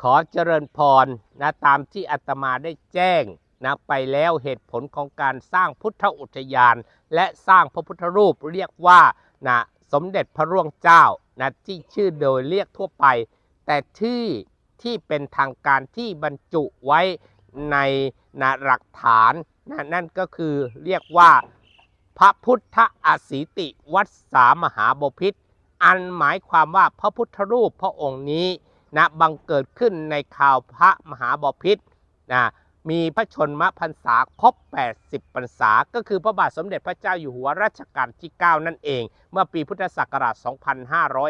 ขอเจริญพรนะตามที่อาตมาได้แจ้งนะไปแล้วเหตุผลของการสร้างพุทธอุทยาน และสร้างพระพุทธรูปเรียกว่านะสมเด็จพระร่วงเจ้านะที่ชื่อโดยเรียกทั่วไป แต่ที่ที่เป็นทางการที่บรรจุไว้ในนะหลักฐานนะนั่นก็คือเรียกว่าพระพุทธอสีติวัดสามหาบพิตรอันหมายความว่าพระพุทธรูปพระองค์นี้ นะบังเกิดขึ้นในข่าวพระมหาบพิตรนะมีพระชนมพรรษาครบ 80 พรรษา ก็คือพระบาทสมเด็จพระเจ้าอยู่หัวรัชกาลที่ 9 นั่นเอง เมื่อปีพุทธศักราช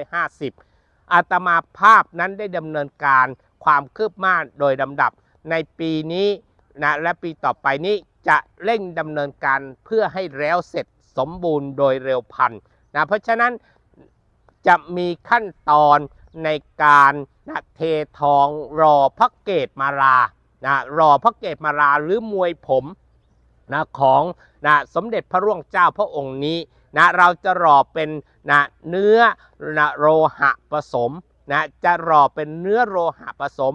2550 อาตมาภาพนั้นได้ดำเนินการความคืบหน้าโดยลำดับ ในปีนี้นะและปีต่อไปนี้จะเร่งดำเนินการเพื่อให้แล้วเสร็จสมบูรณ์โดยเร็วพันนะเพราะฉะนั้นจะมีขั้นตอน ในการนะเททองรอพระเกตมาลานะรอพระเกตมาลาหรือมวยผมนะของนะสมเด็จพระร่วงเจ้าพระองค์นี้นะเราจะรอเป็นนะเนื้อนะโลหะผสมนะจะรอเป็นเนื้อโลหะผสม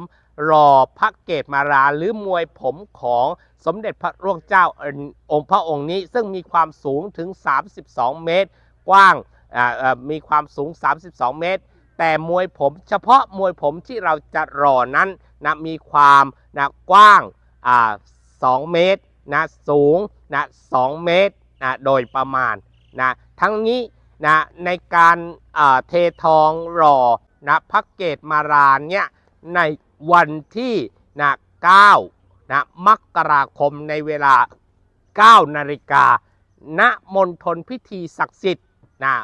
รอพระเกตมาราหรือมวยผมของสมเด็จพระร่วงเจ้าอองค์พระองค์นี้ ซึ่งมีความสูงถึง 32 เมตร กว้างมีความสูง 32 เมตร แต่มวยผมเฉพาะมวยผมที่เราจะรอนั้นนะมีความนะกว้างอ่า2เมตรนะสูงนะ2เมตรนะโดยประมาณนะทั้งนี้นะในการอ่าเททองรอนะพระเกตมาราเนี่ยในวันที่นะ9นะมกราคมในเวลา 9 นาฬิกาณมณฑลพิธีศักดิ์สิทธิ์นะ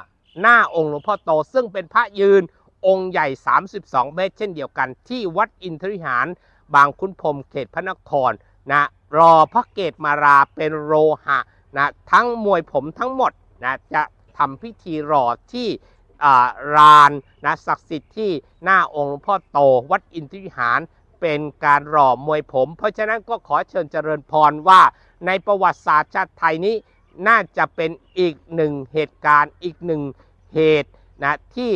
หน้าองค์หลวงพ่อโตซึ่งเป็นพระยืน องค์ใหญ่ 32 เมตร เช่นเดียวกันที่วัดอินทริหาร บางขุนพรมเขตพระนครนะรอพระเกตมาราเป็นโลหะนะทั้งมวยผมทั้งหมดนะจะทำพิธีรอที่อ่าลานนะศักดิ์สิทธิ์ที่หน้าองค์หลวงพ่อโตวัดอินทริหารเป็นการรอมวยผม เพราะฉะนั้นก็ขอเชิญเจริญพรว่าในประวัติศาสตร์ชาติไทยนี้น่าจะเป็นอีกหนึ่งเหตุการณ์อีกหนึ่งเหตุนะที่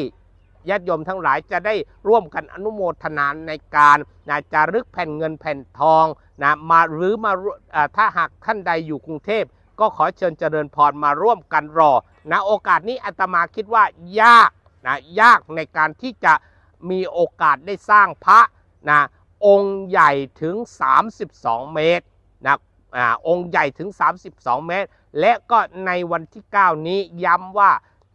ญาติโยมทั้งหลายจะได้ร่วมกันอนุโมทนาในการนะจารึกแผ่นเงินแผ่นทองนะมาหรือมาอถ้าหากท่านใดอยู่กรุงเทพ ก็ขอเชิญเจริญพรมาร่วมกันรอนะโอกาสนี้อาตมาคิดว่ายากนะยากในการที่จะมีโอกาสได้สร้างพระนะองค์ใหญ่ถึง 32 เมตรนะอาองค์ใหญ่ถึง 32 เมตร และก็ในวันที่ 9 นี้ย้ำว่า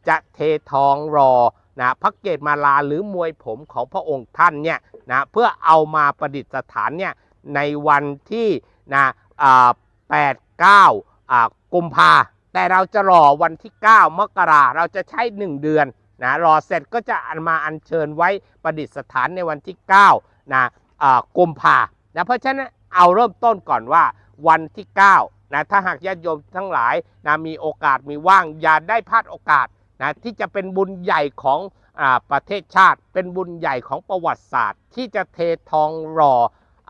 จะเททองรอ นะพระเกตมาลาหรือมวยผมของพระองค์ท่านเนี่ยนะเพื่อเอามาประดิษฐานเนี่ยในวันที่นะอ่า8 9อ่ากุมภาแต่เราจะรอวันที่ 9 มกราเราจะใช้ 1 เดือนนะรอเสร็จก็จะอันมาอัญเชิญไว้ประดิษฐานในวันที่9นะอ่ากุมภานะเพราะฉะนั้นเอาเริ่มต้นก่อนว่าวันที่9นะถ้าหากญาติโยมทั้งหลายนะมีโอกาสมีว่างอย่าได้พลาดโอกาส นะที่จะเป็นบุญใหญ่ของอประเทศชาติ เป็นบุญใหญ่ของประวัติศาสตร์ ที่จะเททองรอ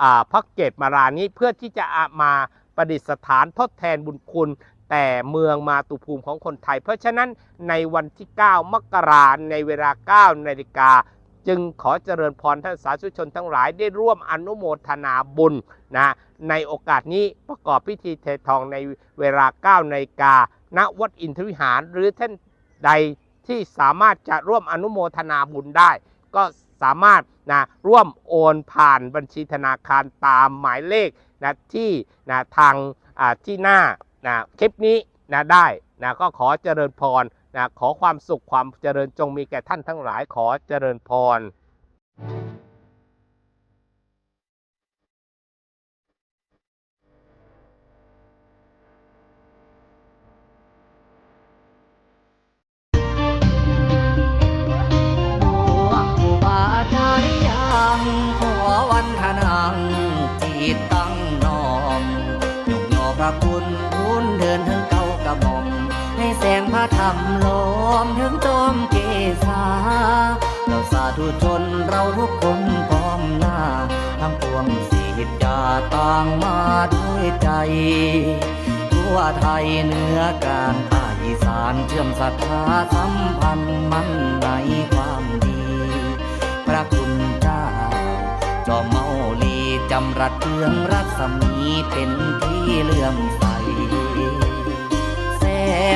อพระเกตมารานี้เพื่อที่จะมาประดิษฐานทดแทนบุญคุณ แต่เมืองมาตุภูมิของคนไทย เพราะฉะนั้นในวันที่ 9 มกราในเวลา 9 นาฬิกาจึงขอเจริญพรท่านสาธุชนทั้งหลายได้ร่วมอนุโมทนาบุญนะในโอกาสนี้ประกอบพิธีเททองในเวลา 9 นาฬิกาณวัดอินทวิหาร หรือท่าน ใดที่สามารถจะร่วมอนุโมทนาบุญได้ ก็สามารถนะร่วมโอนผ่านบัญชีธนาคารตามหมายเลขนะที่นะทางอ่าที่หน้านะคลิปนี้นะได้นะก็ขอเจริญพรนะขอความสุขความเจริญจงมีแก่ท่านทั้งหลายขอเจริญพร จิตตั้งนอมยกยอพระคุณทุนเดินถึงเก้ากระหม่อม ให้แสงพระธรรมล้อมถึงจอมเกษาเราสาธุชนเราทุกคนพร้อมหน้า ทั้งปวงสิทธาต่างมาด้วยใจ ทั่วไทยเหนือกลางภาคอีสานเชื่อมศรัทธาสัมพันธ์มันใน ดเรืองรัศมีเป็นที่เลื่อมใส แส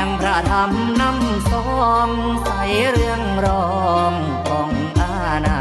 งพระธรรมนำสองใสเรื่องรองของอาณา